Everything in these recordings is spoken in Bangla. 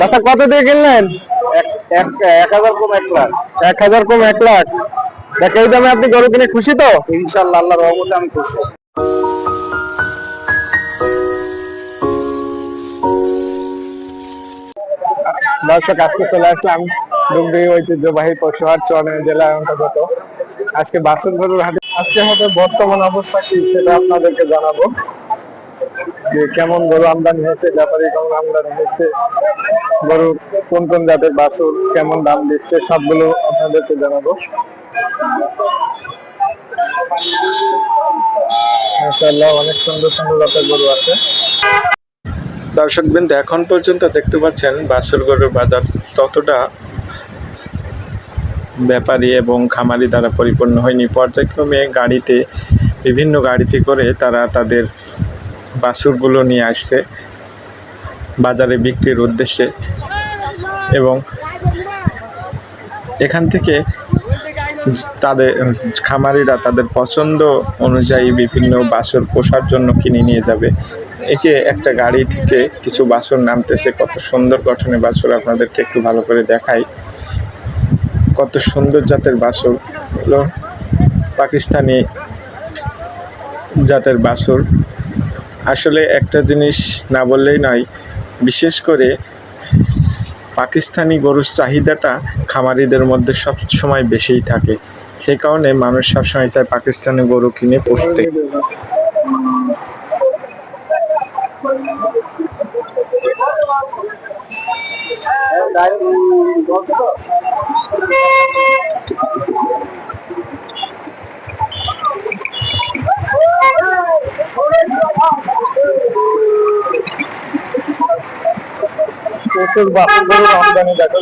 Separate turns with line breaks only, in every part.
বাচ্চা কত দিয়ে কিনলেন?
এক হাজার কম এক লাখ।
এক হাজার কম এক লাখ। দেখ এই দামে আপনি গরু কিনে খুশি তো?
ইনশাল্লাহ আল্লাহ রহমতে আমি খুশি।
দর্শক আজকে চলে আসলাম ডুগডুগি ঐতিহ্যবাহী পশুহাট চনে জেলার অন্তর্গত। আজকে বাসন গরুর হাটে আজকে হাটে বর্তমান অবস্থা কি সেটা আপনাদেরকে জানাব। যে কেমন গরু আমদানি হয়েছে, ব্যাপারী কেমন আমদানি হয়েছে, গরু কোন কোন জাতের বাছুর, কেমন দাম দিচ্ছে, সবগুলো আপনাদেরকে জানাব। অনেক সুন্দর সুন্দর জাতের গরু আছে। দর্শকবৃন্দ, এখন পর্যন্ত দেখতে পাচ্ছেন বাছুর গরুর বাজার ততটা ব্যাপারী এবং খামারি দ্বারা পরিপূর্ণ হয়নি। পর্যায়ক্রমে গাড়িতে, বিভিন্ন গাড়িতে করে তারা তাদের বাছুরগুলো নিয়ে আসছে বাজারে বিক্রির উদ্দেশ্যে। এবং এখান থেকে তাদের খামারিরা তাদের পছন্দ অনুযায়ী বিভিন্ন বাছুর পোষার জন্য কিনে নিয়ে যাবে। যে একটা গাড়ি থেকে কিছু বাছুর নামতেছে, কত সুন্দর গঠনে বাছুর আপনাদেরকে একটু ভালো করে দেখাই। কত সুন্দর জাতের বাছুর হলো পাকিস্তানি জাতের বাছুর। আসলে একটা জিনিস না বললেই নয়, বিশেষ করে পাকিস্তানি গরুর চাহিদাটা খামারিদের মধ্যে সব সময় বেশিই থাকে। সেই কারণে মানুষ সবসময় চায় পাকিস্তানি গরু কিনে পুষতে। প্রচুর আমদানি দেখা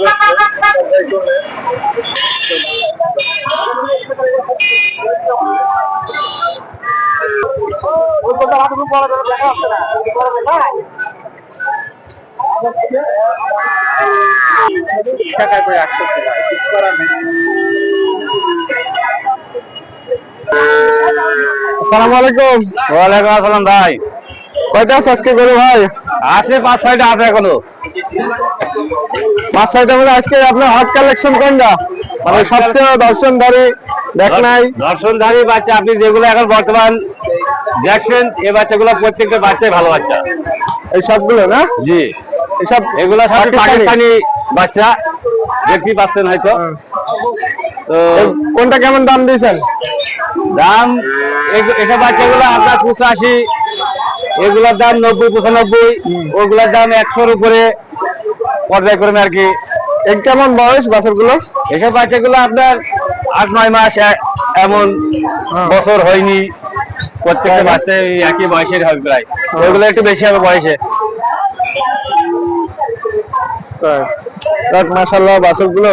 যাচ্ছে
কিছু করার নেই।
আসসালামু আলাইকুম।
ওয়ালাইকুম আসসালাম ভাই।
কয়টা আজকে গরু ভাই?
আছে পাঁচ ছয়টা আছে এখনও।
পাঁচ ছয়টা মধ্যে আজকে আপনার হট কালেকশন কোনটা? মানে সবচেয়ে দর্শনধারী দেখ নাই।
দর্শনধারী বাচ্চা আপনি যেগুলো এখন বর্তমান দেখছেন এই বাচ্চাগুলো প্রত্যেকটা বাচ্চাই ভালো বাচ্চা।
এই সবগুলো না?
জি।
এসব
এগুলো সব
পাকিস্তানি?
বাচ্চা দেখতেই পাচ্ছেন হয়তো। তো
কোনটা কেমন দাম দিয়েছেন?
দাম এসব বাচ্চাগুলো আপনার পঁচাশি এগুলোর দাম নব্বই পঁচানব্বই ওগুলোর দাম একশোর উপরে পর্যায়ক্রমে আর কি।
কেমন বয়স বাছরগুলো
এসব বাচ্চাগুলো আপনার আট নয় মাস এমন
হ্যাঁ।
বছর হয়নি। প্রত্যেকটা বাচ্চা একই বয়সের হবে প্রায়। ওইগুলো একটু বেশি হবে বয়সে।
মাসাল্লাহ বাছরগুলো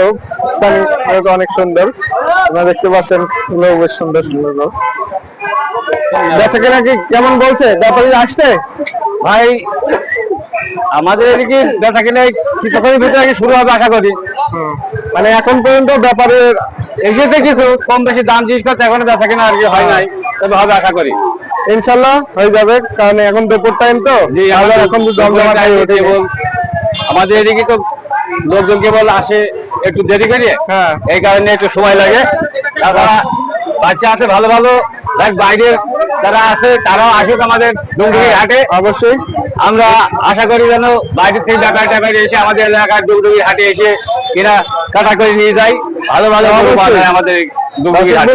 অনেক সুন্দর। আপনারা দেখতে পাচ্ছেন বেশ সুন্দর। বেচা কেনা কি কেমন বলছে? ব্যাপারী আসছে?
ভাই আমাদের এদিকে বেচা কিনে কিছুক্ষণের ভিতরে কি শুরু হবে আশা করি
মানে এখন পর্যন্ত ব্যাপারের
এগিয়েতে কিছু কম বেশি দাম জিনিস এখন বেচা কিনা আর কি হয় নাই তবে হবে আশা করি
ইনশাল্লাহ হয়ে যাবে কারণ এখন দুপুর টাইম তো।
জি আমাদের
এখন
আমাদের এদিকে তো লোকজন কেবল আসে একটু দেরি করে
হ্যাঁ।
এই কারণে একটু সময় লাগে। তাছাড়া বাচ্চা আছে ভালো ভালো দেখ বাইরের যারা আছে তারাও আসুক আমাদের ডুমডুগি হাটে।
অবশ্যই।
আমরা আশা করি যেন বাইরে থেকে ব্যাপার ট্যাপার এসে আমাদের এলাকার ডুমডুগি হাটে এসে কিনা কাটা করে নিয়ে যায়। ভালো ভালো পাওয়া আমাদের হাটে।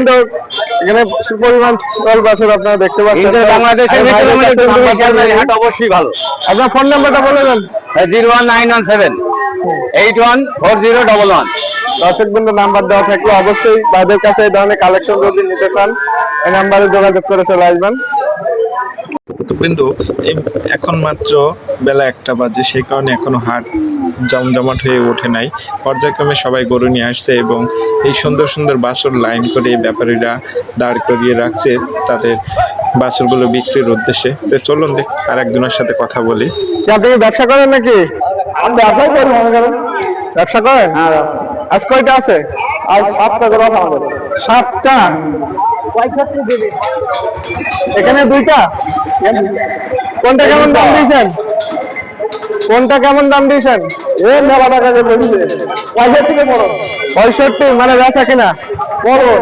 এখানে সুপরিমাণ বাছর আপনারা দেখতে পাচ্ছেন।
বাংলাদেশের ভিতরে আমাদের হাট অবশ্যই ভালো।
আপনার ফোন নাম্বারটা বলে দেন।
Zero one nine one seven. Eight one four zero double one
দর্শক বিন্দু নাম্বার দেওয়া থাকলে অবশ্যই তাদের কাছে এই ধরনের কালেকশন যদি নিতে চান এই নাম্বারে যোগাযোগ করে চলে আসবেন।
কিন্তু এখন মাত্র বেলা একটা বাজে সেই কারণে এখনও হাট জমজমাট হয়ে ওঠে নাই। পর্যায়ক্রমে সবাই গরু নিয়ে আসছে এবং এই সুন্দর সুন্দর বাছর লাইন করে ব্যাপারীরা দাঁড় করিয়ে রাখছে তাদের বাছরগুলো বিক্রির উদ্দেশ্যে। তো চলুন দেখ আর একজনের সাথে কথা বলি।
আপনি ব্যবসা করেন নাকি? আমি ব্যবসাই করি মনে করেন। ব্যবসা করেন? আজ কয়টা আছে? আজ সাতটা করে আমাদের। সাতটা? এখানে দুইটা? কোনটা কেমন দাম দিয়েছেন? কোনটা কেমন দাম দিয়েছেন? এ মেলা টাকা বলছে। পঁয়ষট্টি থেকে বড় পঁয়ষট্টি মানে বেচা কিনা? করণ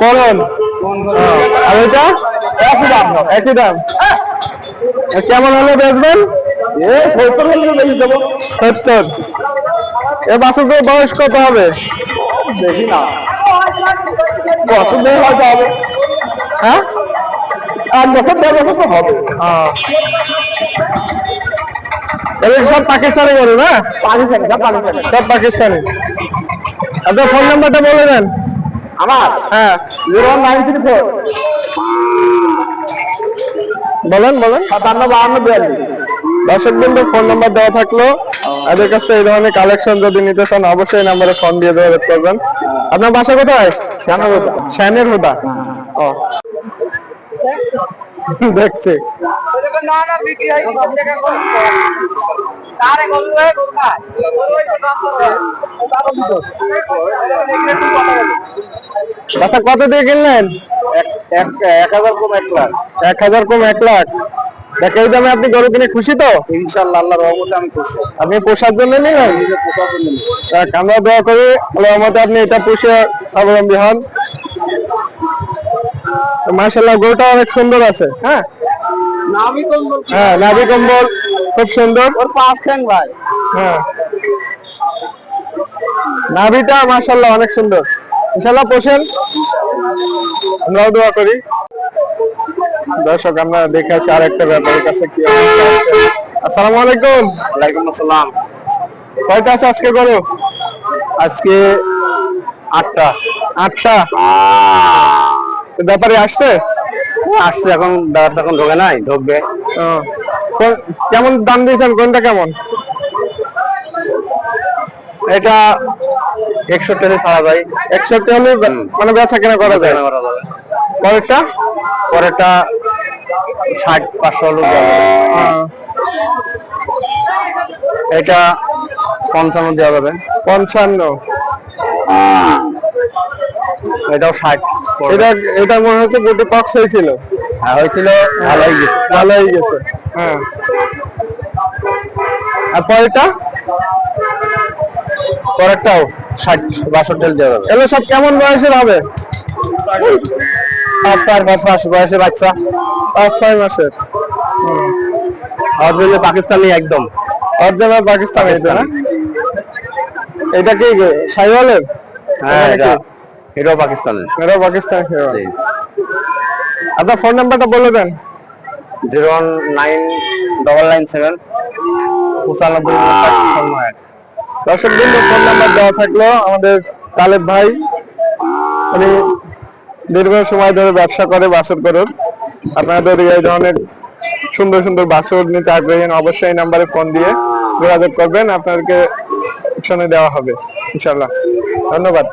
করণ আর ওইটা? একই দাম। একই দাম। কেমন হলে বেচবেন? এ সত্তর হলে বেশি দেবো। সত্তর। এ বাসুকের বয়স কত হবে? দেখি না। বছর হয়তো হবে। হ্যাঁ? আট বছর দেড় বছর তো হবে। এদের সব পাকিস্তানি না? পাকিস্তানি সব পাকিস্তানি। সব পাকিস্তানি। আপনার ফোন নাম্বারটা বলে দেন। আমার? হ্যাঁ। Zero nine three four. বলেন বলেন। সাতান্ন বাহান্ন বিয়াল্লিশ। দর্শক বিন্দু ফোন নাম্বার দেওয়া থাকল। এদের কাছ থেকে এই ধরনের কালেকশন যদি নিতে চান অবশ্যই নাম্বারে ফোন দিয়ে যোগাযোগ করবেন। আপনার বাসা কোথায়? শ্যানের হুদা ও। দেখছি। বাসা কত দিয়ে কিনলেন? এক হাজার কম এক লাখ। এক হাজার কম এক লাখ। এই দামে আপনি গরু কিনে খুশি তো? আল্লাহর রহমতে আমি খুশি। আপনি পোষার জন্য নিলেন? দেখ, আমরা দোয়া করি আল্লাহর আপনি এটা পুষে স্বাবলম্বী হন। মাশাল্লাহ গরুটা অনেক সুন্দর আছে হ্যাঁ? হ্যাঁ নাভি কম্বল খুব সুন্দর। ওর পাঁচ ঠ্যাং ভাই। হ্যাঁ। নাভিটা মাশাল্লাহ অনেক সুন্দর। ইনশাল্লাহ পোষেন। আমরাও দোয়া করি। দর্শক আমরা দেখে আসি আর আরেকটা ব্যাপারের কাছে কি আসসালামু আলাইকুম।
ওয়ালাইকুম আসসালাম।
কয়টা আছে আজকে করো
আজকে আটটা।
আটটা? ব্যাপারে আসছে?
আসছে এখন দাদা এখন ঢোকে নাই ঢুকবে।
কেমন দাম দিয়েছেন? কোনটা কেমন?
এটা একষট্টি হলে ছাড়া যায়।
হলে বে- মানে বেচা কেনা করা যায়।
কেনা করা যাবে।
পরেরটা?
পরেরটা ষাট পাঁচশো হলে যাবে। এটা পঞ্চান্ন দেওয়া যাবে।
পঞ্চান্ন।
এটাও ষাট।
এটা এটা মনে হচ্ছে গুটি পক্স হয়েছিল
হ্যাঁ, হয়েছিল ভালোই গেছে।
ভালো হয়ে গেছে হ্যাঁ। আর পরেরটা?
পরেরটাও ষাট বাষট্টি দেওয়া যাবে।
এগুলো সব কেমন বয়সের হবে?
আর চার পাঁচ মাস বয়সে বাচ্চা।
পাঁচ ছয় মাসের।
বললে পাকিস্তানি একদম।
অরিজিনাল পাকিস্তান এটা না এটা কি সাইওয়ালের
হ্যাঁ এটা এটাও পাকিস্তানের।
এটা পাকিস্তান আপনার ফোন নাম্বারটা বলে দেন।
Zero one nine double nine seven. পঁচানব্বই
দর্শক ফোন নাম্বার দেওয়া থাকল আমাদের তালেব ভাই। উনি দীর্ঘ সময় ধরে ব্যবসা করে বাসর করুন। আপনাদের এই ধরনের সুন্দর সুন্দর বাসর নিতে আগ্রহী অবশ্যই নাম্বারে ফোন দিয়ে যোগাযোগ করবেন। আপনাদেরকে দেওয়া হবে। ইনশাল্লাহ ধন্যবাদ।